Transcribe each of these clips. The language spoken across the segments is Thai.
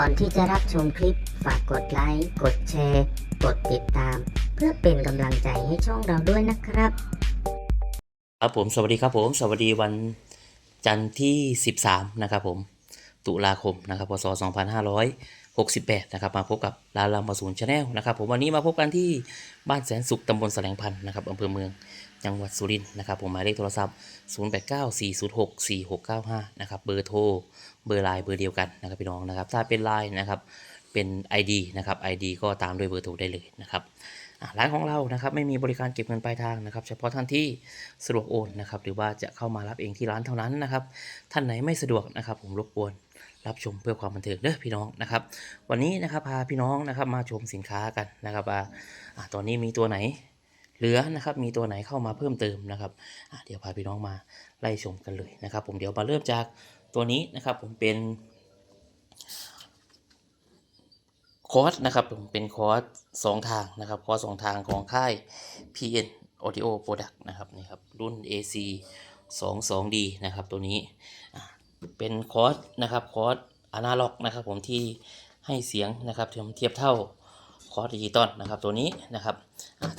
ก่อนที่จะรับชมคลิป ฝากกดไลค์ กดแชร์ กดติดตาม เพื่อเป็นกำลังใจให้ช่องเราด้วยนะครับ ครับผมสวัสดีครับผม สวัสดีวันจันทร์ที่ 13 นะครับผม ตุลาคมนะครับพศ 2568 นะครับ มาพบกับลาลามาศูนย์ชาแนลนะครับ ผมวันนี้มาพบกันที่บ้านแสนสุขตำบลแสลงพันธ์นะครับอำเภอเมืองจังหวัดสุรินทร์นะครับผมหมายเลขโทรศัพท์ 0894064695 นะครับเบอร์โทร เบอร์ไลน์เบอร์เดียวกันนะครับพี่น้องนะครับถ้าเป็นไลน์นะครับเป็น ID นะครับ ID ก็ตามด้วยเบอร์โทรได้เลยนะครับร้านของเรานะครับไม่มีบริการเก็บเงินปลายทางนะครับ เฉพาะท่านที่สะดวกโอนนะครับหรือว่าจะเข้ามารับเองที่ร้านเท่านั้นนะครับ ท่านไหนไม่สะดวกนะครับ ผมรบกวนรับชมเพื่อความบันเทิงเด้อพี่น้องนะครับ วันนี้นะครับพาพี่น้องนะครับมาชมสินค้ากันนะครับว่าตอนนี้มีตัวไหนเหลือนะครับมีตัวไหนเข้ามาเพิ่มเติมนะครับอะเดี๋ยวพาพี่น้องมาไล่ชมกันเลยนะครับ ผมเดี๋ยวมาเริ่มจาก ตัวนี้นะครับผมเป็นคอร์สนะครับผมเป็นคอร์สสองทางนะครับคอร์สสองทางของค่าย PN Audio Product นะครับนี่ครับรุ่น AC 2 2 D นะครับตัวนี้เป็นคอร์สนะครับคอร์สอนาล็อกนะครับผมที่ให้เสียงนะครับเทียบเท่าคอร์สดิจิตอลนะครับตัวนี้นะครับ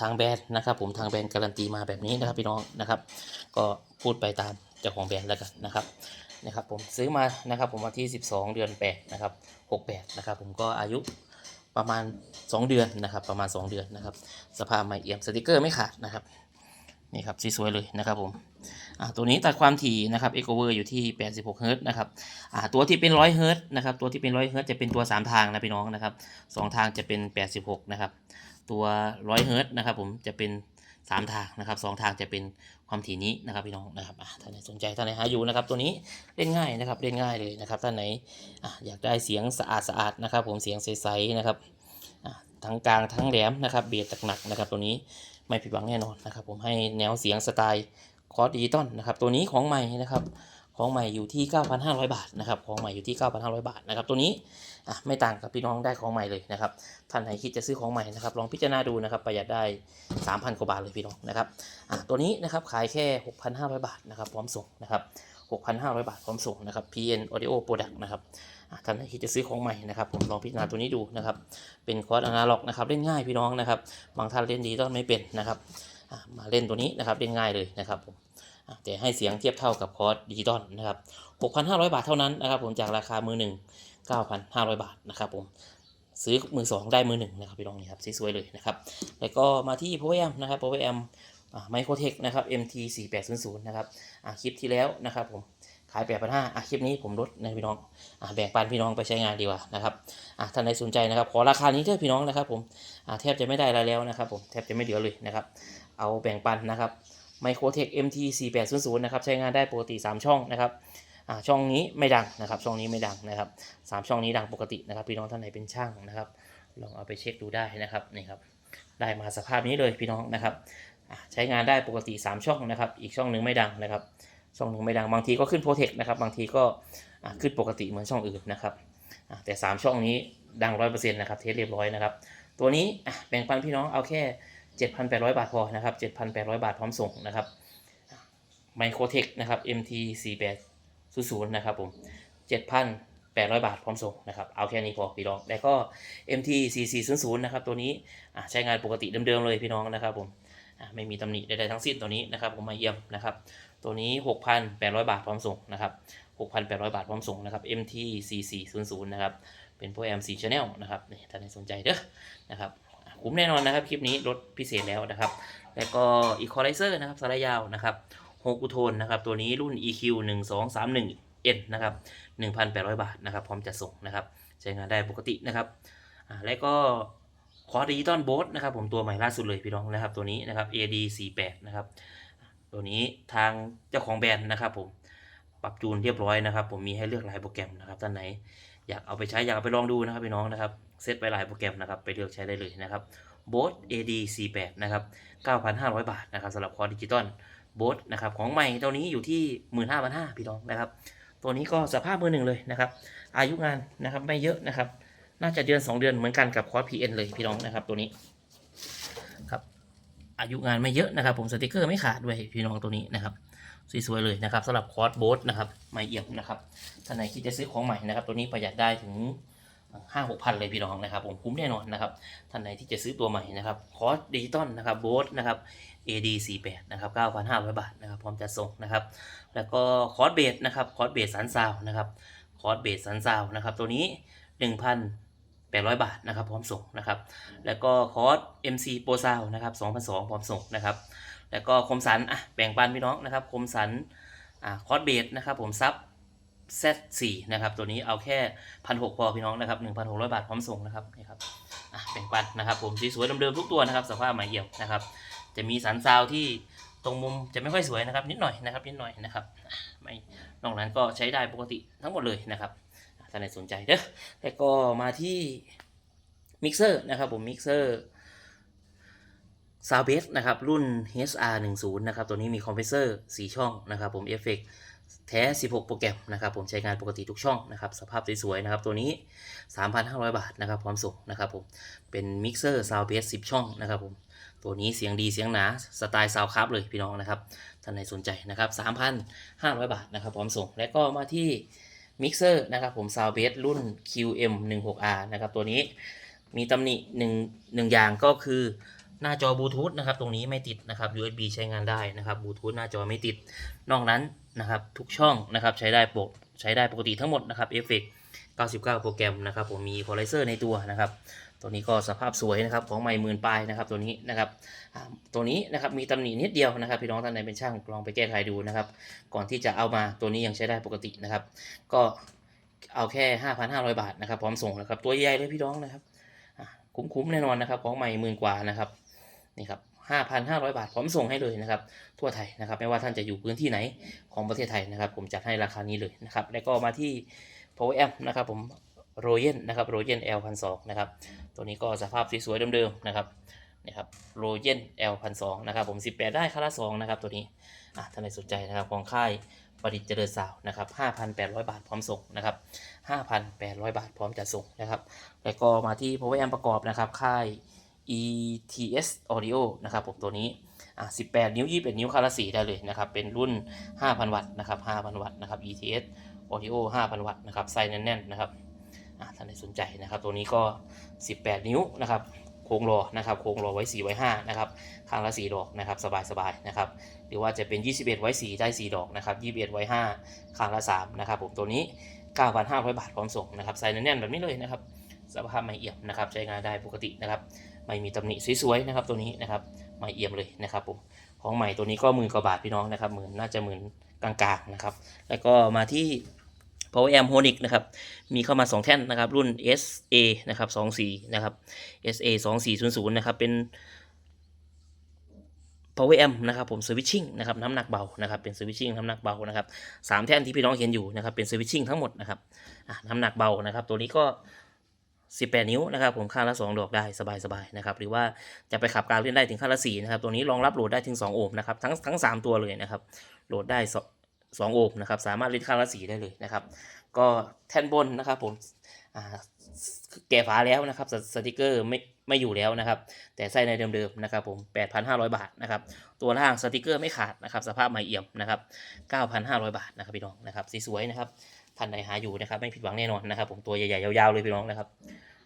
ทางแบรนด์นะครับผมทางแบรนด์การันตีมาแบบนี้นะครับพี่น้องนะครับ ก็พูดไปตามเจ้าของแบรนด์แล้วกันนะครับ นะครับผมซื้อมานะครับผมวันที่ 12 เดือน8นะครับ68นะครับผมก็อายุประมาณ 2 เดือนนะครับประมาณ 2 เดือนนะครับสภาพไม่เอี่ยมสติกเกอร์ไม่ขาดนะครับนี่ครับสวยๆเลยนะครับผมอ่าตัวนี้ตัดความถี่นะครับเอ o เวอร์อยู่ที่ 86 เฮิรตนะครับอ่าตัวที่เป็น100เฮิรตนะครับตัวที่เป็น 100 เฮิรตจะเป็นตัว 3 ทางนะพี่น้องนะครับสองทางจะเป็น 86 นะครับตัว 100 เฮิรตนะครับผมจะเป็น สามทางนะครับสองทางจะเป็นความถี่นี้นะครับพี่น้องนะครับอ่าท่านไหนสนใจท่านไหนหาอยู่นะครับ ตัวนี้เล่นง่ายนะครับเล่นง่ายเลยนะครับท่านไหนออยากได้เสียงสะอาดสะอาดๆนะครับ ผมเสียงใสๆนะครับทั้งกลางทั้งแหลมนะครับเบสหนักๆนะครับตัวนี้ไม่ผิดหวังแน่นอนนะครับ ผมให้แนวเสียงสไตล์คอร์ดดิจิตอลนะครับตัวนี้ของใหม่นะครับ ของใหม่อยู่ที่ 9,500 บาทนะครับของใหม่อยู่ที่ 9,500 บาทนะครับตัวนี้อะไม่ต่างกับพี่น้องได้ของใหม่เลยนะครับท่านไหนคิดจะซื้อของใหม่นะครับลองพิจารณาดูนะครับประหยัดได้ 3,000 กว่าบาทเลยพี่น้องนะครับอะตัวนี้นะครับขายแค่ 6,500 บาทนะครับพร้อมส่งนะครับ6,500 บาทพร้อมส่งนะครับ PN Audio Product นะครับท่านไหนคิดจะซื้อของใหม่นะครับผมลองพิจารณาตัวนี้ดูนะครับเป็นคอร์สอนาล็อกนะครับเล่นง่ายพี่น้องนะครับบางท่านเล่นดีต้องไม่เป็นนะครับมาเล่นตัวนี้นะครับเล่นง่ายเลยนะครับผม แต่ให้เสียงเทียบเท่ากับคอร์สดิจิตอลนะครับ6,500 บาทเท่านั้นนะครับผมจากราคามือหนึ่ง9,500 บาทนะครับผมซื้อมือสองได้มือหนึ่งนะครับพี่น้องนี่ครับสวยๆเลยนะครับแล้วก็มาที่ p o w e r m นะครับ p o w e r m ไมโครเทคนะครับ MT 4800นะครับคลิปที่แล้วนะครับผมขาย 8,500อะคลิปนี้ผมลดนะพี่น้องอะแบ่งปันพี่น้องไปใช้งานดีกว่านะครับอะท่านใดสนใจนะครับขอราคานี้เถอะพี่น้องนะครับผมอะแทบจะไม่ได้อะไรแล้วนะครับผมแทบจะไม่เหลือเลยนะครับเอาแบ่งปันนะครับ ไมโครเทค MT 4800นะครับใช้งานได้ปกติ 3 ช่องนะครับช่องนี้ไม่ดังนะครับ ช่องนี้ไม่ดังนะครับสามช่องนี้ดังปกตินะครับ พี่น้องท่านไหนเป็นช่างนะครับลองเอาไปเช็คดูได้นะครับนี่ครับได้มาสภาพนี้เลยพี่น้องนะครับใช้งานได้ปกติ 3 ช่องนะครับ อีกช่องหนึ่งไม่ดังนะครับ ช่องหนึ่งไม่ดังบางทีก็ขึ้นโปรเทคนะครับ บางทีก็ขึ้นปกติเหมือนช่องอื่นนะครับแต่ 3 ช่องนี้ดังร้อยเปอร์เซ็นต์นะครับเทสเรียบร้อยนะครับ ตัวนี้แบ่งปันพี่น้องเอาแค่ 7,800 บาทพอนะครับ 7,800 บาทพร้อมส่งนะครับไมโครเทคนะครับ MT 4800นะครับผม7,800 บาทพร้อมส่งนะครับเอาแค่นี้พอพี่น้องแล้วก็ MT 4400นะครับตัวนี้ใช้งานปกติเดิมๆเลยพี่น้องนะครับผมไม่มีตำหนิใดๆทั้งสิ้นตัวนี้นะครับผมมาเยี่ยมนะครับ ตัวนี้ 6,800 บาทพร้อมส่งนะครับ 6,800 บาทพร้อมส่งนะครับ MT 4400นะครับเป็นพวก MC Channel นะครับนี่ท่าใดสนใจเด้อนะครับ คุ้มแน่นอนนะครับ คลิปนี้ลดพิเศษแล้วนะครับ แล้วก็ Equalizer นะครับสายยาวนะครับโฮกุโทนนะครับ ตัวนี้รุ่น EQ 1231 N นะครับ 1,800 บาทนะครับ พร้อมจะส่งนะครับ ใช้งานได้ปกตินะครับแล้วก็คอร์ดิจิตอลโบสนะครับ ผมตัวใหม่ล่าสุดเลยพี่น้องนะครับ ตัวนี้นะครับ AD 48นะครับ ตัวนี้ทางเจ้าของแบรนด์นะครับ ผมปรับจูนเรียบร้อยนะครับ ผมมีให้เลือกหลายโปรแกรมนะครับท่านไหน อยากเอาไปใช้อยากเอาไปลองดูนะครับพี่น้องนะครับเซตไปหลายโปรแกรมนะครับไปเลือกใช้ได้เลยนะครับโบส AD 48 นะครับ 9,500 บาทนะครับสำหรับคอร์ดิจิตอลโบสนะครับของใหม่ตัวนี้อยู่ที่ 15,500พี่น้องนะครับ ตัวนี้ก็สภาพมือหนึ่งเลยนะครับ อายุงานนะครับไม่เยอะนะครับ น่าจะเดือน 2 เดือนเหมือนกันกับคอร์ส PN เลยพี่น้องนะครับตัวนี้ครับอายุงานไม่เยอะนะครับ ผมสติกเกอร์ไม่ขาดด้วยพี่น้องตัวนี้นะครับ สวยๆเลยนะครับสำหรับคอร์สโบสนะครับไม่เอี่ยมนะครับท่านไหนคิดจะซื้อของใหม่นะครับ ตัวนี้ประหยัดได้ถึงห้าหกพันเลยพี่น้องนะครับ ผมคุ้มแน่นอนนะครับท่านไหนที่จะซื้อตัวใหม่นะครับคอร์สดิจิตอลนะครับโบสนะครับ AD 48นะครับ9,500 บาทนะครับพร้อมจัดส่งนะครับ แล้วก็คอร์สเบสนะครับคอร์สเบสสันซาวนะครับคอร์สเบสสันซาวนะครับตัวนี้ 1,800 บาทนะครับพร้อมส่งนะครับ แล้วก็คอร์ส MC Pro Sound นะครับ2,200พร้อมส่งนะครับ แล้วก็คมสันอะแบ่งปันพี่น้องนะครับคมสันอ่าคอร์สเบสนะครับผมซับ Z4 นะครับตัวนี้เอาแค่พันหกพอพี่น้องนะครับ1,600 บาทพร้อมส่งนะครับนี่ครับอะแบ่งปันนะครับผมสวยๆเดิมๆทุกตัวนะครับสภาพใหม่เอี่ยมนะครับจะมีสันซาวที่ตรงมุมจะไม่ค่อยสวยนะครับนิดหน่อยนะครับนิดหน่อยนะครับไม่นอกนั้นก็ใช้ได้ปกติทั้งหมดเลยนะครับถ้าใครสนใจเด้อแล้วก็มาที่มิกเซอร์นะครับผมมิกเซอร์ ซาวเบสนะครับรุ่น HR 1 0นะครับตัวนี้มีคอมเพรสเซอร์4ช่องนะครับผมเอฟเฟกแท้ 16 โปรแกรมนะครับผมใช้งานปกติทุกช่องนะครับสภาพสวยๆนะครับตัวนี้ 3,500 บาทนะครับพร้อมส่งนะครับผมเป็นมิกเซอร์ซาวเบส10 ช่องนะครับผมตัวนี้เสียงดีเสียงหนาสไตล์ซาวคราฟเลยพี่น้องนะครับท่านใดสนใจนะครับ 3,500 บาทนะครับพร้อมส่ง และก็มาที่มิกเซอร์นะครับผมซาวเบสรุ่น QM16R นะครับตัวนี้มีตำหนิหนึ่งหนึ่งอย่างก็คือ หน้าจอบลูทูธนะครับตรงนี้ไม่ติดนะครับ USB ใช้งานได้นะครับบลูทูธหน้าจอไม่ติด นอกนั้นนะครับทุกช่องนะครับใช้ได้ปกใช้ได้ปกติทั้งหมดนะครับเอฟเฟก99 โปรแกรมนะครับผมมีพอลไลเซอร์ในตัวนะครับ ตัวนี้ก็สภาพสวยนะครับของใหม่หมื่นปลายนะครับตัวนี้นะครับตัวนี้นะครับมีตำหนินิดเดียวนะครับ พี่น้องท่านใดเป็นช่างลองไปแก้ไขดูนะครับ ก่อนที่จะเอามาตัวนี้ยังใช้ได้ปกตินะครับ ก็เอาแค่ 5,500 บาทนะครับพร้อมส่งนะครับตัวใหญ่เลยพี่น้องนะครับคุ้มๆแน่นอนนะครับของใหม่หมื่นกว่านะครับ นี่ครับ5,500 บาทพร้อมส่งให้เลยนะครับ ทั่วไทยนะครับไม่ว่าท่านจะอยู่พื้นที่ไหนของประเทศไทยนะครับ ผมจัดให้ราคานี้เลยนะครับ แล้วก็มาที่ Power Amp นะครับผมโรเยนนะครับโรเยน L 1 2 0นะครับตัวนี้ก็สภาพสวยๆเดิมๆนะครับนี่ครับโรเยน L 1 2 0นะครับผม18 ได้ค่าราสองนะครับตัวนี้อะท่านใดสนใจนะครับของค่ายประดิษฐ์เจริญสาวนะครับ5,800 บาทพร้อมส่งนะครับ5,800 บาทพร้อมจะส่งนะครับ แล้วก็มาที่ Power Amp ประกอบนะครับค่าย ETS Audio นะครับผมตัวนี้อะ18 นิ้ว 21 นิ้วคาราสีได้เลยนะครับ เป็นรุ่น 5,000 วัตต์นะครับ 5,000 วัตต์นะครับ ETS Audio 5,000 วัตต์นะครับไส้แน่นๆนะครับอะท่านใดสนใจนะครับ ตัวนี้ก็ 18 นิ้วนะครับโค้งรอนะครับโค้งรอไว้ 4 ไว้ 5 นะครับ ข้างละ 4 ดอกนะครับ สบายๆนะครับ หรือว่าจะเป็น 21 ไว้ 4 ได้ 4 ดอกนะครับ21 ไว้ 5 ข้างละ 3 นะครับ ผมตัวนี้ 9,500 บาทพร้อมส่งนะครับใส่แน่นๆแบบนี้เลยนะครับ สภาพไม่เอี่ยมนะครับ ใช้งานได้ปกตินะครับ ไม่มีตำหนิสวยๆนะครับตัวนี้นะครับไม่เอี่ยมเลยนะครับผมของใหม่ตัวนี้ก็หมื่นกว่าบาทพี่น้องนะครับหมื่นน่าจะหมื่นกลางๆนะครับ แล้วก็มาที่ Power Amp Honic นะครับ มีเข้ามา 2 แท่นนะครับ รุ่น SA นะครับ24นะครับ SA 2400นะครับ เป็น Power Amp นะครับผม Switching นะครับน้ำหนักเบานะครับ เป็น Switching น้ำหนักเบานะครับสามแท่นที่พี่น้องเห็นอยู่นะครับ เป็น Switching ทั้งหมดนะครับน้ำหนักเบานะครับ ตัวนี้ก็ 18 นิ้วนะครับผมข้างละ 2 ดอกได้สบายๆนะครับหรือว่าจะไปขับกลางเล่นได้ถึงข้างละ4นะครับตัวนี้รองรับโหลดได้ถึง 2 โอห์มนะครับทั้งทั้ง 3 ตัวเลยนะครับโหลดได้สองโอห์มนะครับสามารถเล่นข้างละ4ได้เลยนะครับก็แท่นบนนะครับผมแกะฝาแล้วนะครับสติกเกอร์ไม่ไม่อยู่แล้วนะครับ แต่ใส่ในเดิมๆนะครับผม 8,500 บาทนะครับ ตัวล่างสติกเกอร์ไม่ขาดนะครับ สภาพใหม่เอี่ยมนะครับ 9,500 บาทนะครับพี่น้องนะครับสสวยนะครับท่านใดหาอยู่นะครับ ไม่ผิดหวังแน่นอนนะครับ ผมตัวใหญ่ๆยาวๆเลยพี่น้องนะครับ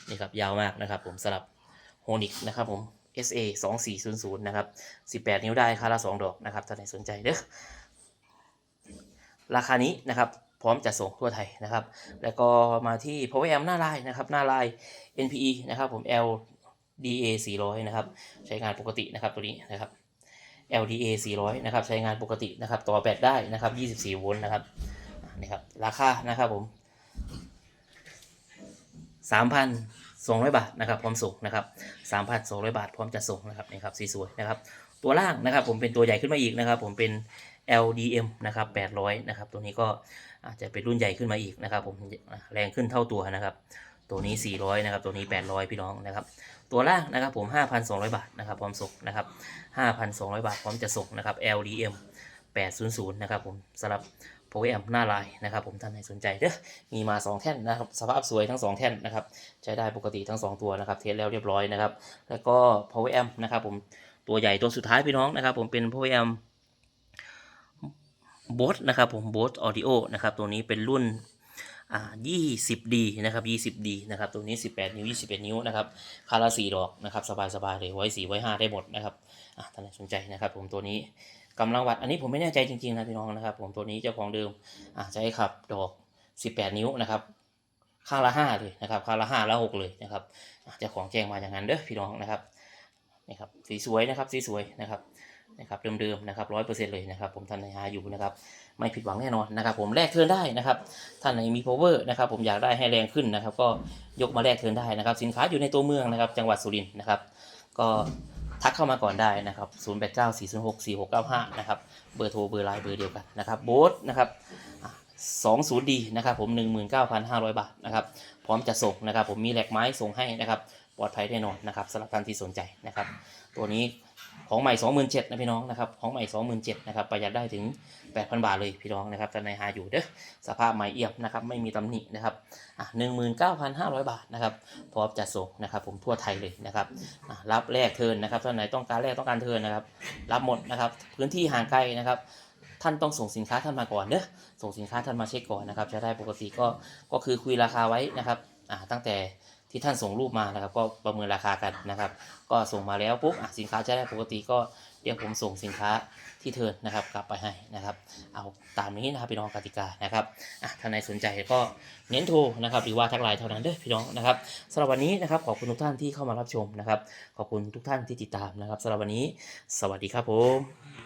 นี่ครับยาวมากนะครับผมสลับโฮนิกนะครับผม SA 2400นะครับ18 นิ้วได้ค่าละ 2 ดอกนะครับท่านใดสนใจเด้อราคานี้นะครับพร้อมจะส่งทั่วไทยนะครับ แล้วก็มาที่ Power Amp หน้าลายนะครับหน้าลาย NPE นะครับผม LDA 400นะครับใช้งานปกตินะครับตัวนี้นะครับ LDA 400นะครับใช้งานปกตินะครับต่อแบตได้นะครับ24โวลต์นะครับนี่ครับราคานะครับผม 3,200 บาทนะครับพร้อมส่งนะครับ3,200 บาทพร้อมจะส่งนะครับนี่ครับสีสวยนะครับตัวล่างนะครับผมเป็นตัวใหญ่ขึ้นมาอีกนะครับผมเป็น LDM นะครับ800นะครับตัวนี้ก็อาจจะเป็นรุ่นใหญ่ขึ้นมาอีกนะครับผมแรงขึ้นเท่าตัวนะครับ ตัวนี้ 400นะครับตัวนี้ 800 พี่น้องนะครับตัวล่างนะครับผม 5,200 บาทนะครับพร้อมส่งนะครับ 5,200 บาทพร้อมจะส่งนะครับ LDM 800นะครับผมสำหรับ Power Amp หน้าลายนะครับผมท่านไหนสนใจเด้อมีมา 2 แท่นนะครับสภาพสวยทั้ง 2 แท่นนะครับใช้ได้ปกติทั้ง 2 ตัวนะครับเทสแล้วเรียบร้อยนะครับแล้วก็ Power Amp นะครับผมตัวใหญ่ตัวสุดท้ายพี่น้องนะครับผมเป็น Power Amp บ o สนะครับผมบ o สออดิโอนะครับตัวนี้เป็นรุ่นอ่า 20D นะครับ 20D นะครับตัวนี้18นิ้ว21นิ้วนะครับคาราสีดอกนะครับสบายๆเลยไว้4ไว้5ได้หมดนะครับท่านใดสนใจนะครับผมตัวนี้ กำลังวัดอันนี้ผมไม่แน่ใจจริงๆนะพี่น้องนะครับ ผมตัวนี้เจ้าของเดิมอะจะให้ขับดอก 18 นิ้วนะครับข้างละ5เลยนะครับข้างละ5แล้ว6เลยนะครับเจ้าของแจ้งมาอย่างนั้นเด้อพี่น้องนะครับนี่ครับสีสวยนะครับสีสวยนะครับนะครับเดิมๆนะครับร้อยเปอร์เซ็นต์เลยนะครับผมท่านในหาอยู่นะครับไม่ผิดหวังแน่นอนนะครับ ผมแลกเทินได้นะครับท่านไหนมี power นะครับผมอยากได้ให้แรงขึ้นนะครับ ก็ยกมาแลกเทินได้นะครับ สินค้าอยู่ในตัวเมืองนะครับ จังหวัดสุรินทร์นะครับ ก็ ทักเข้ามาก่อนได้นะครับ 0 8 9 4 0 6 4 6 9 5 นะครับ เบอร์โทรเบอร์ไลน์เบอร์เดียวกันนะครับโบสนะครับ 20ดีนะครับผม 19,500 บาทนะครับ พร้อมจะส่งนะครับ ผมมีแหลกไม้ส่งให้นะครับ ปลอดภัยแน่นอนนะครับสำหรับท่านที่สนใจนะครับ ตัวนี้ ของใหม่27,000นะพี่น้องนะครับของใหม่27,000นะครับประหยัดได้ถึง 8,000 บาทเลยพี่น้องนะครับท่านในหาอยู่เด้อสภาพใหม่เอี่ยมนะครับไม่มีตำหนินะครับอะ19,500 บาทนะครับพร้อมจะส่งนะครับผมทั่วไทยเลยนะครับรับแลกเทินนะครับท่านไหนต้องการแลกต้องการเทินนะครับรับหมดนะครับพื้นที่ห่างไกลนะครับท่านต้องส่งสินค้าท่านมาก่อนเนอะส่งสินค้าท่านมาเช็คก่อนนะครับ จะได้ปกติก็ก็คือคุยราคาไว้นะครับอ่าตั้งแต่ ที่ท่านส่งรูปมานะครับ ก็ประเมินราคากันนะครับ ก็ส่งมาแล้วปุ๊บสินค้าจะได้ปกติก็เดี๋ยวผมส่งสินค้าที่เทินนะครับ กลับไปให้นะครับ เอาตามนี้นะครับพี่น้องกติกานะครับอะท่านใดสนใจก็เน้นโทรนะครับหรือว่าทักไลน์เท่านั้นเด้อพี่น้องนะครับสำหรับวันนี้นะครับขอบคุณทุกท่านที่เข้ามารับชมนะครับ ขอบคุณทุกท่านที่ติดตามนะครับสำหรับวันนี้ สวัสดีครับผม